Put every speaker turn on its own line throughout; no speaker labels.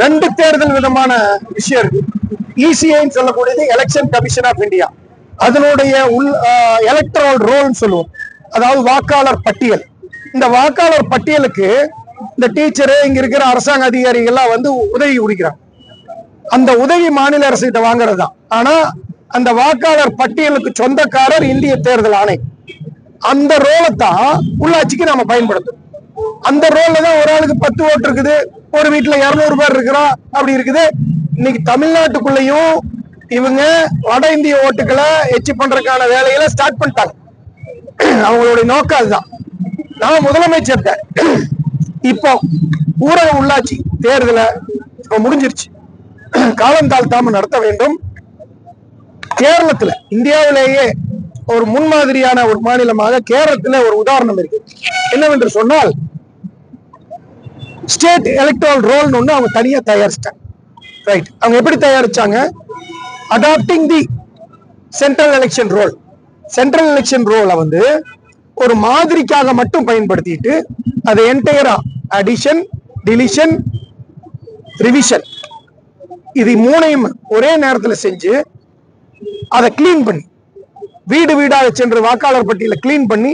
ரெண்டு தேர்தல் விதமான விஷயம் இருக்கு. இசிஐன்னு சொல்லக்கூடியது எலெக்ஷன் கமிஷன் ஆஃப் இந்தியா அதனுடைய உள் எலக்ட்ரல் ரோல்னு சொல்லுவோம். அதாவது வாக்காளர் பட்டியல். இந்த வாக்காளர் பட்டியலுக்கு இந்த டீச்சரு இங்க இருக்கிற அரசாங்க அதிகாரிகள்லாம் வந்து உதவி குடிக்கிறாங்க. அந்த உதவி மாநில அரசு கிட்ட வாங்குறது தான். ஆனா அந்த வாக்காளர் பட்டியலுக்கு சொந்தக்காரர் இந்திய தேர்தல் ஆணை அந்த ரோலை தான் உள்ளாட்சிக்கு நாம பயன்படுத்தும் அந்த ரோல்ல தான் ஆளுக்கு பத்து ஓட்டு இருக்குது. ஒரு வீட்டுல இருநூறு பேர் இருக்கிறோம் அப்படி இருக்குது. இன்னைக்கு தமிழ்நாட்டுக்குள்ளேயும் இவங்க வட இந்திய ஓட்டுகளை எச்சு பண்றதுக்கான வேலையில ஸ்டார்ட் பண்ணிட்டாங்க. அவங்களுடைய நோக்கம் அதுதான். நான் முதலமைச்சர்கிட்ட இப்போ ஊரக உள்ளாட்சி தேர்தலை முடிஞ்சிருச்சு. காலம் தாழ்த்தாம நடத்த வேண்டும். கேரளத்துல இந்தியாவிலேயே ஒரு முன்மாதிரியான ஒரு மாநிலமாக கேரளத்துல ஒரு உதாரணம் இருக்கு. என்னவென்று சொன்னால் ஸ்டேட் எலக்ட்ரல் ரோல்னு ஒன்று அவங்க தனியாக தயாரிச்சிட்டாங்க. ரைட் அவங்க எப்படி தயாரிச்சாங்க? Adapting the central election roll central election ரோலை வந்து ஒரு மாதிரிக்காக மட்டும் பயன்படுத்திட்டு அது என்டையரா அடிஷன் டிலிஷன் ரிவிஷன் இது மூணையும் ஒரே நேரத்தில் செஞ்சு அதை கிளீன் பண்ணி வீடு வீடாக சென்று வாக்காளர் பட்டியலை கிளீன் பண்ணி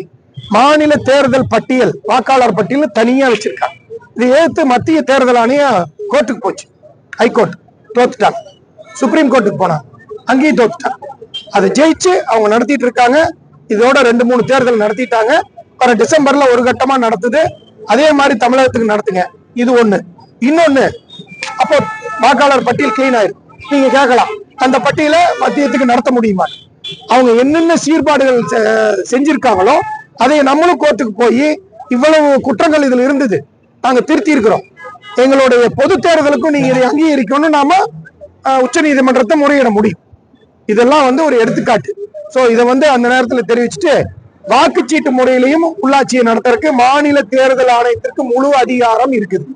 மாநில தேர்தல் பட்டியல் வாக்காளர் பட்டியல தனியா வச்சிருக்காங்க. இது எதிர்த்து மத்திய தேர்தல் ஆணையம் கோர்ட்டுக்கு போச்சு. ஹைகோர்ட் தோத்துட்டாங்க. சுப்ரீம் கோர்ட்டுக்கு போனாங்க அங்கேயும் தோத்துட்டாங்க. அதை ஜெயிச்சு அவங்க நடத்திட்டு இருக்காங்க. இதோட ரெண்டு மூணு தேர்தல் நடத்திட்டாங்க. வர டிசம்பர்ல ஒரு கட்டமா நடத்துது. அதே மாதிரி தமிழகத்துக்கு நடத்துங்க. இது ஒண்ணு. இன்னொன்னு அப்போ வாக்காளர் பட்டியல் கிளீன் ஆயிரும். நீங்க கேட்கலாம். அந்த பட்டியலை மத்தியத்துக்கு நடத்த முடியுமா? அவங்க என்னென்ன சீர்பாடுகள் செ- செஞ்சிருக்காங்களோ அதை நம்மளும் கோர்ட்டுக்கு போய் இவ்வளவு குற்றங்கள் இதுல இருந்தது. நாங்க திருத்தி இருக்கிறோம் எங்களுடைய பொது தேர்தலுக்கும் நீங்க இதை அங்கீகரிக்கணும்னு நாம உச்ச நீதிமன்றத்தை முறையிட முடியும். இதெல்லாம் வந்து ஒரு எடுத்துக்காட்டு. ஸோ இதை வந்து அந்த நேரத்தில் தெரிவிச்சுட்டு வாக்குச்சீட்டு முறையிலையும் உள்ளாட்சியை நடத்துறதுக்கு மாநில தேர்தல் ஆணையத்திற்கு முழு அதிகாரம் இருக்குது.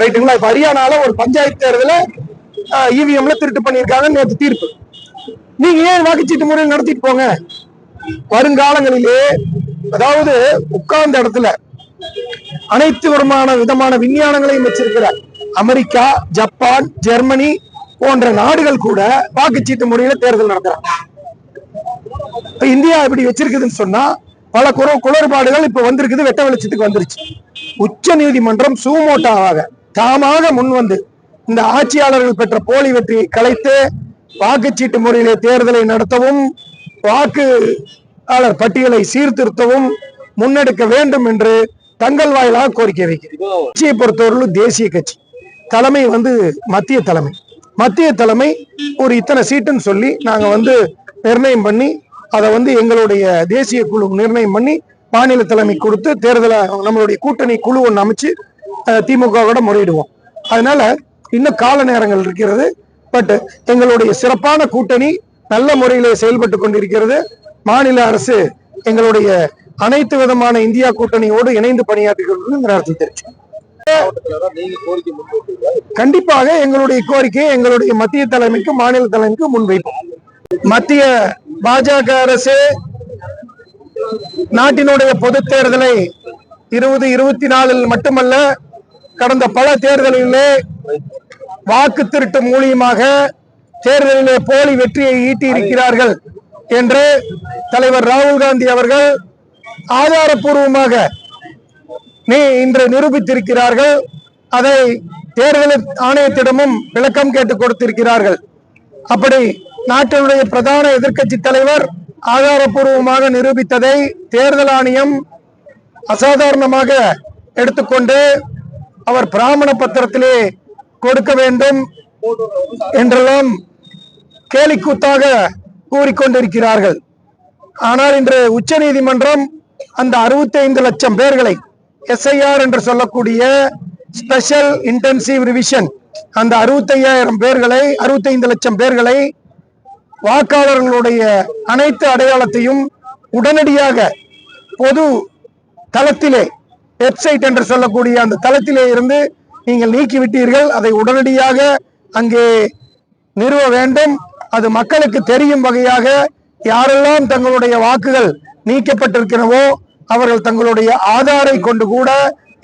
ரைட்டுங்களா? இப்ப ஹரியானால ஒரு பஞ்சாயத்து தேர்தல இவிஎம்ல திருட்டு பண்ணியிருக்காங்க நேற்று தீர்ப்பு. நீங்க ஏன் வாக்குச்சீட்டு முறையில் நடத்திட்டு போங்க? வருங்காலங்களிலே அதாவது உட்கார்ந்த இடத்துல அனைத்து விதமான விதமான விஞ்ஞானங்களையும் வச்சிருக்கிறார் அமெரிக்கா ஜப்பான் ஜெர்மனி போன்ற நாடுகள் கூட வாக்குச்சீட்டு முறையில தேர்தல் நடத்துறாங்க. இந்தியா இப்படி வச்சிருக்குதுன்னு சொன்னா பல குற குளறுபாடுகள் இப்ப வந்திருக்குது வெட்ட வெளிச்சத்துக்கு வந்துருச்சு. உச்ச நீதிமன்றம் சூமோட்டாவாக தாமாக முன் வந்து இந்த ஆட்சியாளர்கள் பெற்ற போலி வெற்றியை கலைத்து வாக்குச்சீட்டு முறையிலே தேர்தலை நடத்தவும் வாக்குயாளர் பட்டியலை சீர்திருத்தவும் முன்னெடுக்க வேண்டும் என்று தங்கள் வாயிலாக கோரிக்கை வைக்கிறேன். கட்சியை பொறுத்தவரையிலும் தேசிய கட்சி. தலைமை வந்து மத்திய தலைமை. மத்திய தலைமை ஒரு இத்தனை சீட்டுன்னு சொல்லி நாங்க வந்து நிர்ணயம் பண்ணி அதை வந்து எங்களுடைய தேசிய குழு நிர்ணயம் பண்ணி மாநில தலைமை கொடுத்து தேர்தலை நம்மளுடைய கூட்டணி குழு ஒன்று அமைச்சு திமுகவோட முறையிடுவோம். அதனால இன்னும் கால நேரங்கள் இருக்கிறது. பட் எங்களுடைய சிறப்பான கூட்டணி நல்ல முறையிலே செயல்பட்டு கொண்டிருக்கிறது. மாநில அரசு எங்களுடைய அனைத்து விதமான இந்தியா கூட்டணியோடு இணைந்து பணியாற்றி தெரிவிச்சு கண்டிப்பாக எங்களுடைய கோரிக்கையை எங்களுடைய மத்திய தலைமைக்கு மாநில தலைமைக்கு முன்வைப்போம். மத்திய பாஜக அரசு நாட்டினுடைய பொது தேர்தலை இருபது இருபத்தி நாலில் மட்டுமல்ல கடந்த பல தேர்தலிலே வாக்கு திருட்டு மூலியமாக தேர்தலிலே போலி வெற்றியை ஈட்டி இருக்கிறார்கள் என்று தலைவர் ராகுல் காந்தி அவர்கள் ஆதாரப்பூர்வமாக நீ இன்று நிரூபித்திருக்கிறார்கள். அதை தேர்தல் ஆணையத்திடமும் விளக்கம் கேட்டு கொடுத்திருக்கிறார்கள். அப்படி நாட்டினுடைய பிரதான எதிர்க்கட்சி தலைவர் ஆதாரப்பூர்வமாக நிரூபித்ததை தேர்தல் ஆணையம் அசாதாரணமாக எடுத்துக்கொண்டு அவர் பிராமண பத்திரத்திலே கொடுக்க வேண்டும் என்றெல்லாம் கேலிக்கூத்தாக கூறிக்கொண்டிருக்கிறார்கள். ஆனால் இன்று உச்ச நீதிமன்றம் அந்த 65 லட்சம் பேர்களை எஸ்ஐஆர் என்று சொல்லக்கூடிய ஸ்பெஷல் இன்டென்சிவ் ரிவிஷன் அந்த 65000 பேர்களை 65 லட்சம் பேர்களை வாக்காளர்களுடைய அனைத்து அடையாளத்தையும் உடனடியாக பொது தளத்திலே வெப்சைட் என்று சொல்லக்கூடிய அந்த தளத்திலே இருந்து நீங்கள் நீக்கிவிட்டீர்கள். அதை உடனடியாக அங்கே நிறுவ வேண்டும். அது மக்களுக்கு தெரியும் வகையாக யாரெல்லாம் தங்களுடைய வாக்குகள் நீக்கப்பட்டிருக்கிறவோ அவர்கள் தங்களுடைய ஆதாரை கொண்டு கூட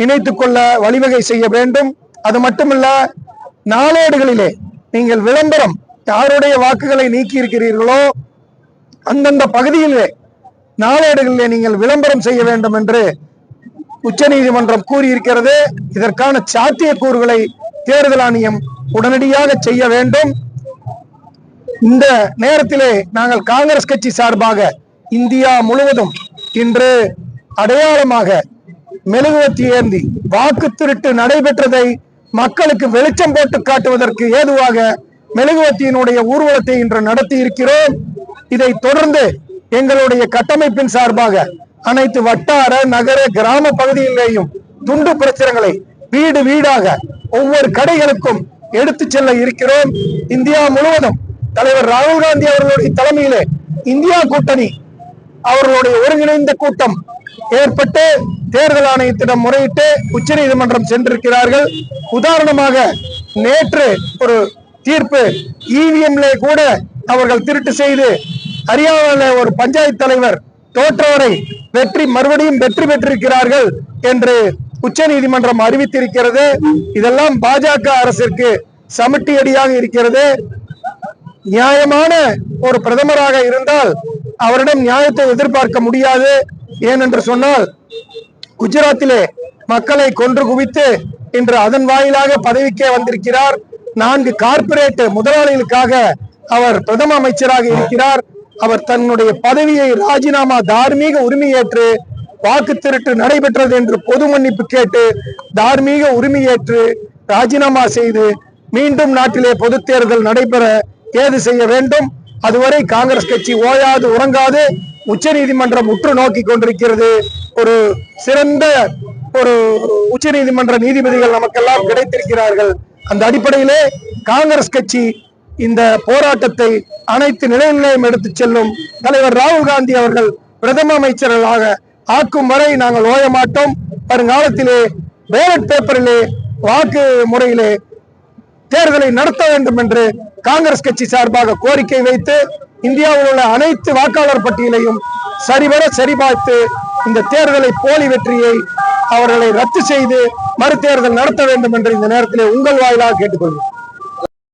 இணைத்துக் கொள்ள வழிவகை செய்ய வேண்டும். அது மட்டுமல்ல நாளேடுகளிலே நீங்கள் விளம்பரம் யாருடைய வாக்குகளை நீக்கி இருக்கிறீர்களோ அந்தந்த பகுதியிலே நாளேடுகளிலே நீங்கள் விளம்பரம் செய்ய வேண்டும் என்று உச்சநீதிமன்றம் கூறியிருக்கிறது. இதற்கான சாத்தியக்கூறுகளை தேர்தல் ஆணையம் உடனடியாக செய்ய வேண்டும். இந்த நேரத்திலே நாங்கள் காங்கிரஸ் கட்சி சார்பாக இந்தியா முழுவதும் இன்று அடையாளமாக மெழுகுவத்தி ஏந்தி வாக்கு திருட்டு நடைபெற்றதை மக்களுக்கு வெளிச்சம் போட்டு காட்டுவதற்கு ஏதுவாக மெழுகுவத்தியினுடைய ஊர்வலத்தை இன்று நடத்தி இருக்கிறோம். இதை தொடர்ந்து எங்களுடைய கட்டமைப்பின் சார்பாக அனைத்து வட்டார நகர கிராம பகுதியிலேயும் துண்டு பிரச்சனைகளை வீடு வீடாக ஒவ்வொரு கடைகளுக்கும் எடுத்து செல்ல இருக்கிறோம். இந்தியா முழுவதும் தலைவர் ராகுல் காந்தி அவர்களுடைய தலைமையிலே இந்தியா கூட்டணி அவர்களுடைய ஒருங்கிணைந்த கூட்டம் ஏற்பட்டு தேர்தல் ஆணையத்திடம் முறையிட்டு உச்ச நீதிமன்றம் சென்றிருக்கிறார்கள். உதாரணமாக நேற்று ஒரு தீர்ப்பு இவிஎம்ல கூட அவர்கள் திருட்டு செய்து ஹரியானாவில் ஒரு பஞ்சாயத்து தலைவர் தோற்றவரை வெற்றி மறுபடியும் வெற்றி பெற்றிருக்கிறார்கள் என்று உச்ச நீதிமன்றம் அறிவித்திருக்கிறது. இதெல்லாம் பாஜக அரசிற்கு சமட்டியடியாக இருக்கிறது. நியாயமான ஒரு பிரதமராக இருந்தால் அவரிடம் நியாயத்தை எதிர்பார்க்க முடியாது. ஏனென்று சொன்னால் குஜராத்திலே மக்களை கொன்று குவித்து இன்று அதன் வாயிலாக பதவிக்கே வந்திருக்கிறார். நான்கு கார்ப்பரேட் முதலாளிகளுக்காக அவர் பிரதம அமைச்சராக இருக்கிறார். அவர் தன்னுடைய பதவியை ராஜினாமா தார்மீக உரிமையேற்று வாக்கு திருட்டு நடைபெற்றது என்று பொது மன்னிப்பு கேட்டு தார்மீக உரிமையேற்று ராஜினாமா செய்து மீண்டும் நாட்டிலே பொது தேர்தல் நடைபெற ஏது செய்ய வேண்டும்? அதுவரை காங்கிரஸ் கட்சி ஓயாது உறங்காது உச்ச நீதிமன்றம் உற்று நோக்கி கொண்டிருக்கிறது. ஒரு சிறந்த ஒரு உச்சநீதிமன்ற நீதிபதிகள் நமக்கெல்லாம் கிடைத்திருக்கிறார்கள். அந்த அடிப்படையிலே காங்கிரஸ் கட்சி இந்த போராட்டத்தை அனைத்து நிலைநிலையும் எடுத்துச் செல்லும். தலைவர் ராகுல் காந்தி அவர்கள் பிரதம அமைச்சர்களாக ஆக்கும் வரை நாங்கள் ஓய மாட்டோம். வருங்காலத்திலே பேலட் பேப்பரிலே வாக்கு முறையிலே தேர்தலை நடத்த வேண்டும் என்று காங்கிரஸ் கட்சி சார்பாக கோரிக்கை வைத்து இந்தியாவில் உள்ள அனைத்து வாக்காளர் பட்டியலையும் சரிவர சரிபார்த்து இந்த தேர்தலை போலி வெற்றியை அவர்களை ரத்து செய்து மறுதேர்தல் நடத்த வேண்டும் என்று இந்த நேரத்திலே உங்கள் வாயிலாக கேட்டுக்கொள்கிறேன்.